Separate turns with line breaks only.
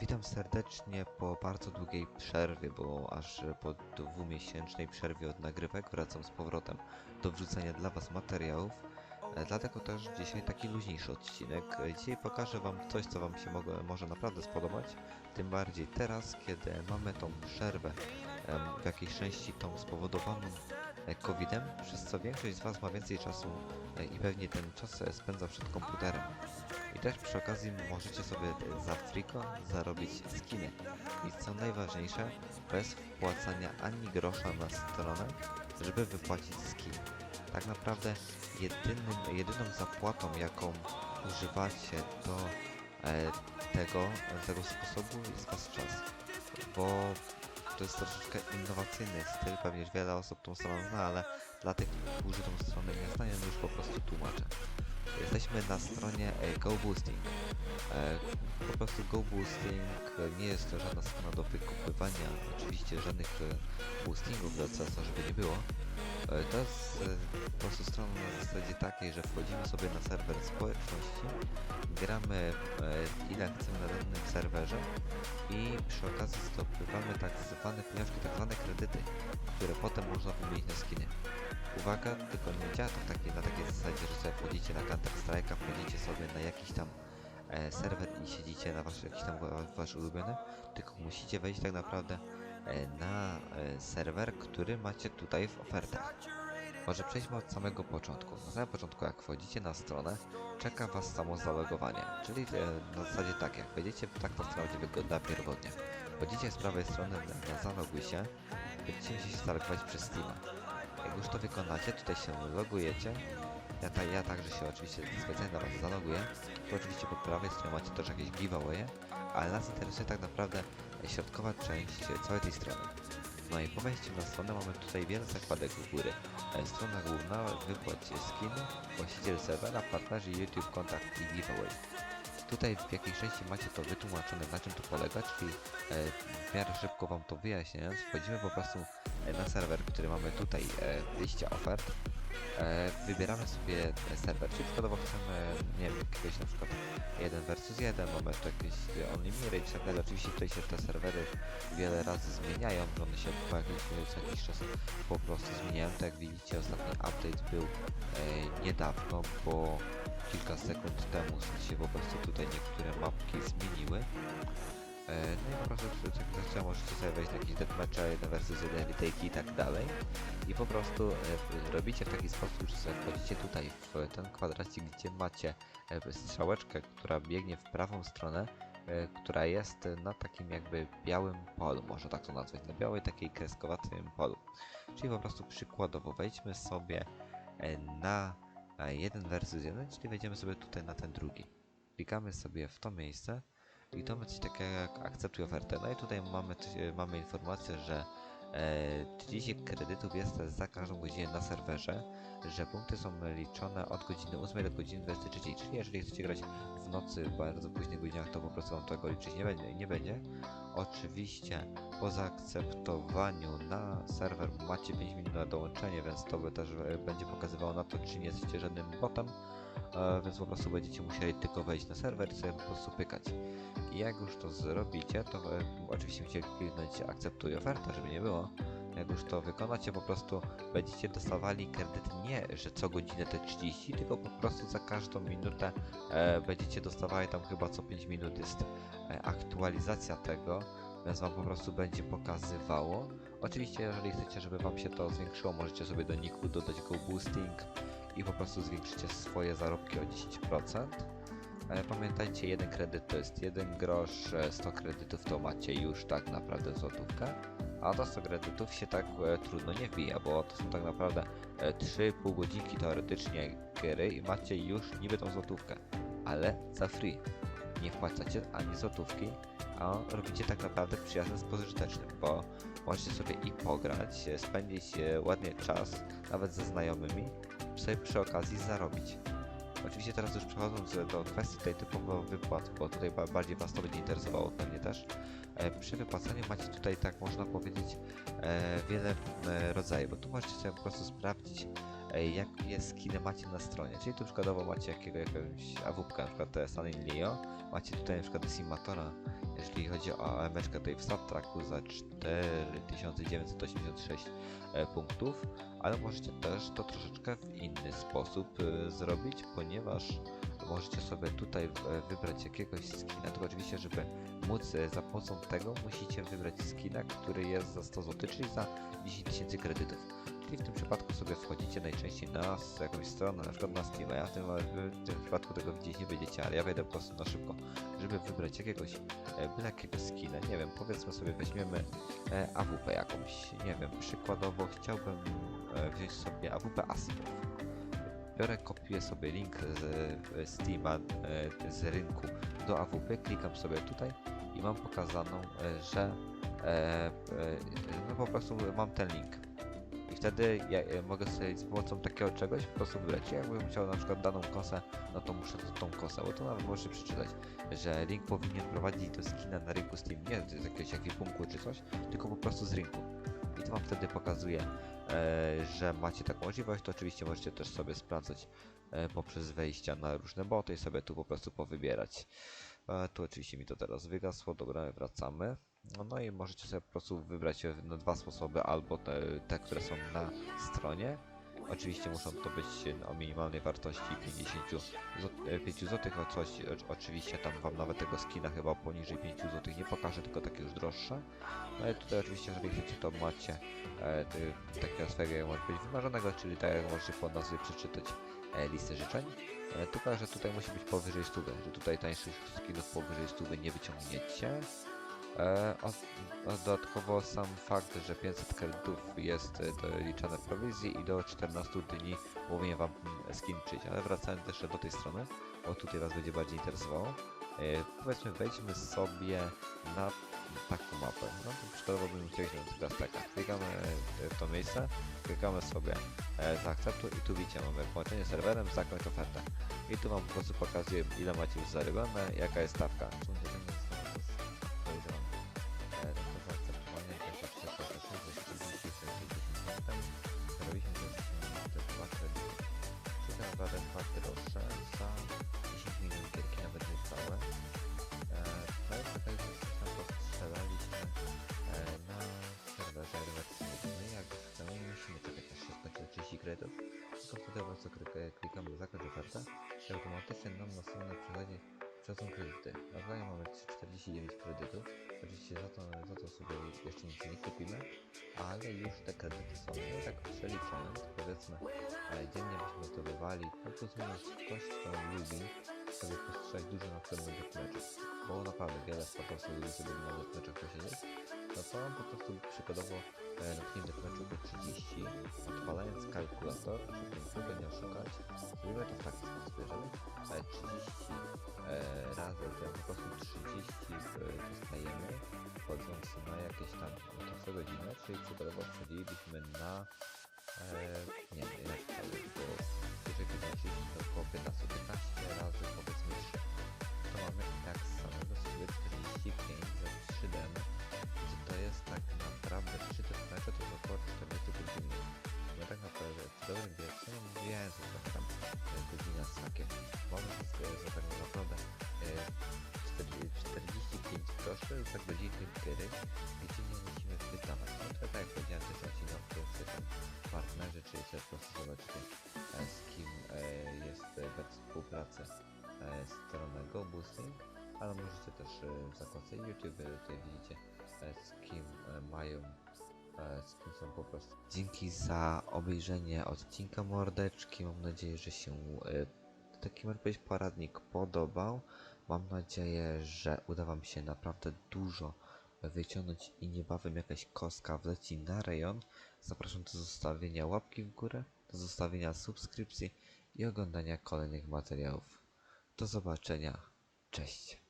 Witam serdecznie po bardzo długiej przerwie, bo aż po dwumiesięcznej przerwie od nagrywek wracam z powrotem do wrzucania dla Was materiałów. E, Dlatego też dzisiaj taki luźniejszy odcinek. E, Dzisiaj pokażę Wam coś, co Wam się mogło, może naprawdę spodobać. Tym bardziej teraz, kiedy mamy tą przerwę, w jakiejś części tą spowodowaną COVID-em, przez co większość z Was ma więcej czasu e, i pewnie ten czas e, spędza przed komputerem. I też przy okazji możecie sobie za friko zarobić skiny. I co najważniejsze, bez wpłacania ani grosza na stronę, żeby wypłacić skin. Tak naprawdę jedynym, jedyną zapłatą, jaką używacie do e, tego, tego sposobu jest wasz czas. Bo to jest troszeczkę innowacyjny styl, pewnie wiele osób tą stronę zna, ale dla tych, którzy tą stronę nie znają, już po prostu tłumaczę. Jesteśmy na stronie e, Go Boosting. E, Po prostu Go Boosting e, nie jest to żadna strona do wykupywania oczywiście żadnych e, boostingów do CS, żeby nie było. To jest po prostu strona na zasadzie takiej, że wchodzimy sobie na serwer społeczności, gramy ile chcemy na danym serwerze i przy okazji zdobywamy tak zwane pieniążki, tak zwane kredyty, które potem można wymienić na skiny. Uwaga, tylko nie działa to w takiej, na takiej zasadzie, że sobie wchodzicie na Counter Strike'a, wchodzicie sobie na jakiś tam e, serwer i siedzicie na wasz, jakiś tam wa- wasz ulubiony, tylko musicie wejść tak naprawdę e, na e, serwer, który macie tutaj w ofertach. Może przejdźmy od samego początku. Na samym początku, jak wchodzicie na stronę, czeka was samo zalogowanie. Czyli e, na zasadzie tak, jak wejdziecie, tak ta strona będzie wyglądała pierwotnie. Wchodzicie z prawej strony na, zaloguj się, będziecie się zalogować przez Steama. Już to wykonacie, tutaj się logujecie. Ja, ta, ja także się oczywiście specjalnie dla was zaloguję. Tu oczywiście po prawej stronie macie też jakieś giveawaye, ale nas interesuje tak naprawdę środkowa część całej tej strony. No i po wejściu na stronę mamy tutaj wiele zakładek u góry. E, Strona główna, wypłać skiny, właściciel serwera, partnerzy, YouTube, kontakt i giveaway. Tutaj w jakiejś części macie to wytłumaczone na czym to polega, czyli e, w miarę szybko wam to wyjaśniając, wchodzimy po prostu na serwer, który mamy tutaj e, liście ofert. E, wybieramy sobie e, serwer, czyli przykładowo chcemy, nie wiem, jakiegoś na przykład 1 versus 1, mamy tu jakieś e, unlimited i tak dalej. Oczywiście tutaj się te serwery wiele razy zmieniają, one się po jakiś, co jakiś czas po prostu zmieniają. Tak jak widzicie, ostatni update był e, niedawno, bo kilka sekund temu się po prostu tutaj niektóre mapki zmieniły. E, No i po prostu jak chcecie możecie sobie wejść na jakieś deathmatche, 1 versus 1, retake i tak dalej. I po prostu e, robicie w taki sposób, że sobie wchodzicie tutaj w ten kwadracik, gdzie macie e, strzałeczkę, która biegnie w prawą stronę, która jest na takim jakby białym polu, można tak to nazwać, na białej takiej kreskowatym polu. Czyli po prostu przykładowo wejdźmy sobie na 1 versus 1, czyli wejdziemy sobie tutaj na ten drugi. Klikamy sobie w to miejsce i to coś takiego jak akceptuj ofertę. No i tutaj mamy, e, mamy informację, że e, 30 kredytów jest za każdą godzinę na serwerze, że punkty są liczone od godziny 8 do godziny 23, czyli jeżeli chcecie grać w nocy w bardzo późnych godzinach, to po prostu wam tego liczyć nie będzie. Nie będzie. Oczywiście po zaakceptowaniu na serwer macie 5 minut na dołączenie, więc to by też e, będzie pokazywało na to, czy nie jesteście żadnym botem, e, więc po prostu będziecie musieli tylko wejść na serwer i sobie po prostu pykać. I jak już to zrobicie, to e, oczywiście musicie kliknąć akceptuj ofertę, żeby nie było. Jak już to wykonacie, po prostu będziecie dostawali kredyt nie, że co godzinę te 30, tylko po prostu za każdą minutę e, będziecie dostawali tam chyba co 5 minut jest e, aktualizacja tego, więc wam po prostu będzie pokazywało. Oczywiście, jeżeli chcecie, żeby wam się to zwiększyło, możecie sobie do niku dodać go boosting i po prostu zwiększycie swoje zarobki o 10%. E, Pamiętajcie, jeden kredyt to jest jeden grosz, e, 100 kredytów to macie już tak naprawdę złotówkę, a do 100 kredytów się tak e, trudno nie wbija, bo to są tak naprawdę e, 3,5 godzinki teoretycznie gry i macie już niby tą złotówkę, ale za free. Nie wpłacacie ani złotówki, a robicie tak naprawdę przyjazd pożytecznym, bo możecie sobie i pograć, e, spędzić e, ładnie czas, nawet ze znajomymi, sobie przy okazji zarobić. Oczywiście teraz już przechodząc do kwestii tej typowo wypłat, bo tutaj ba- bardziej Was to będzie interesowało pewnie też. E, przy wypłacaniu macie tutaj, tak można powiedzieć, e, wiele e, rodzajów, bo tu możecie sobie po prostu sprawdzić, jakie skiny macie na stronie. Czyli tu przykładowo macie jakiego, jakąś awupkę, na przykład to jest Leo, macie tutaj na przykład Decimatora, jeśli chodzi o emeczkę tutaj w Subtracku za 4986 e, punktów, ale możecie też to troszeczkę w inny sposób e, zrobić, ponieważ możecie sobie tutaj e, wybrać jakiegoś skina, tylko oczywiście, żeby móc za pomocą tego musicie wybrać skina, który jest za 100 zł, czyli za 10 tysięcy kredytów. Czyli w tym przypadku sobie wchodzicie najczęściej na jakąś stronę, na przykład na Steam. Ja w tym, w tym przypadku tego widzieć nie będziecie, ale ja wejdę po prostu na szybko, żeby wybrać jakiegoś byle jakiego skina. Nie wiem, powiedzmy sobie weźmiemy e, AWP jakąś. Nie wiem, przykładowo chciałbym e, wziąć sobie AWP Asimow. Biorę, kopiuję sobie link z e, Steama, e, z rynku do AWP, klikam sobie tutaj i mam pokazaną, e, że e, e, no po prostu mam ten link. Wtedy ja e, mogę sobie z pomocą takiego czegoś po prostu wybrać. Jakbym chciał na przykład daną kosę, no to muszę to, tą kosę, bo to nawet możecie przeczytać, że link powinien prowadzić do skina na rynku Steam, nie z jakiegoś ekwipunku czy coś, tylko po prostu z rynku. I to wam wtedy pokazuje, e, że macie taką możliwość, to oczywiście możecie też sobie sprawdzać e, poprzez wejścia na różne boty i sobie tu po prostu powybierać. E, tu oczywiście mi to teraz wygasło, dobra, wracamy. No, no i możecie sobie po prostu wybrać e, na dwa sposoby, albo te, te które są na stronie. Oczywiście muszą to być e, o minimalnej wartości 50 zł, e, 5 zł, o coś, o, oczywiście tam wam nawet tego skina chyba poniżej 5 zł nie pokażę, tylko takie już droższe. No ale tutaj oczywiście, jeżeli chcecie, to macie e, takiego swojego może być wymarzonego, czyli tak jak możecie po nazwie przeczytać e, listę życzeń. E, tylko, że tutaj musi być powyżej 100, że tutaj tańszych skinów powyżej 100 nie wyciągniecie. E, a, dodatkowo sam fakt, że 500 kredytów jest e, doliczane w prowizji i do 14 dni powinien wam mm, skin przyjść. Ale wracając jeszcze do tej strony, bo tutaj was będzie bardziej interesowało. E, powiedzmy wejdźmy sobie na taką mapę. No to przykładowo bym chciał wziąć teraz taka. Klikamy w to miejsce, klikamy sobie e, zaakceptuj i tu widzicie mamy połączenie z serwerem, zakończ ofertę. I tu wam po prostu pokazuje ile macie już zarobione, jaka jest stawka. Droższe za 10 milionów gierki nawet nie całe. E, To jest taka, tam postrzelaliśmy e, na serwerze rewelacyjnym. Jak chcemy, musimy czekać aż się skończy 30 kredytów, po prostu klik- klikamy zakończ ofertę i automatycznie nam na stronę przychodzi przychodzą kredyty. Na razie mamy 49 kredytów. Oczywiście za to, za to sobie jeszcze nic nie kupimy, ale już te kredyty są. No tak przeliczając, powiedzmy, e, dziennie byśmy zdobywali, no plus minus ktoś, kto lubi sobie postrzelać dużo na przykład nowych meczów, bo naprawdę wiele sportowców lubi sobie na meczach posiedzieć, to po prostu przykładowo e, na pięć meczu do 30, odpalając kalkulator, żeby nikogo nie oszukać, zrobimy to w taki sposób, jeżeli e, 30 e, razy, to po prostu 30 e, dostajemy, wchodząc na jakieś tam to co godzinę, czyli przykładowo wchodzilibyśmy na e, nie wiem, to jest, bo jeżeli wyznaczyć to około 15, 15 razy powiedzmy 3, to mamy tak groszy za godzinę gry, gdzie nie musimy wydawać. No to tak jak powiedziałem, to jest odcinek w Polsce tam partnerzy, czyli zobaczycie e, z kim e, jest e, we współpracy strona GoBoosting, ale możecie też w zakładce YouTube tutaj widzicie z kim mają z kim są po prostu. Dzięki za obejrzenie odcinka mordeczki. Mam nadzieję, że się taki poradnik podobał. Mam nadzieję, że uda Wam się naprawdę dużo wyciągnąć i niebawem jakaś kostka wleci na rejon. Zapraszam do zostawienia łapki w górę, do zostawienia subskrypcji i oglądania kolejnych materiałów. Do zobaczenia. Cześć.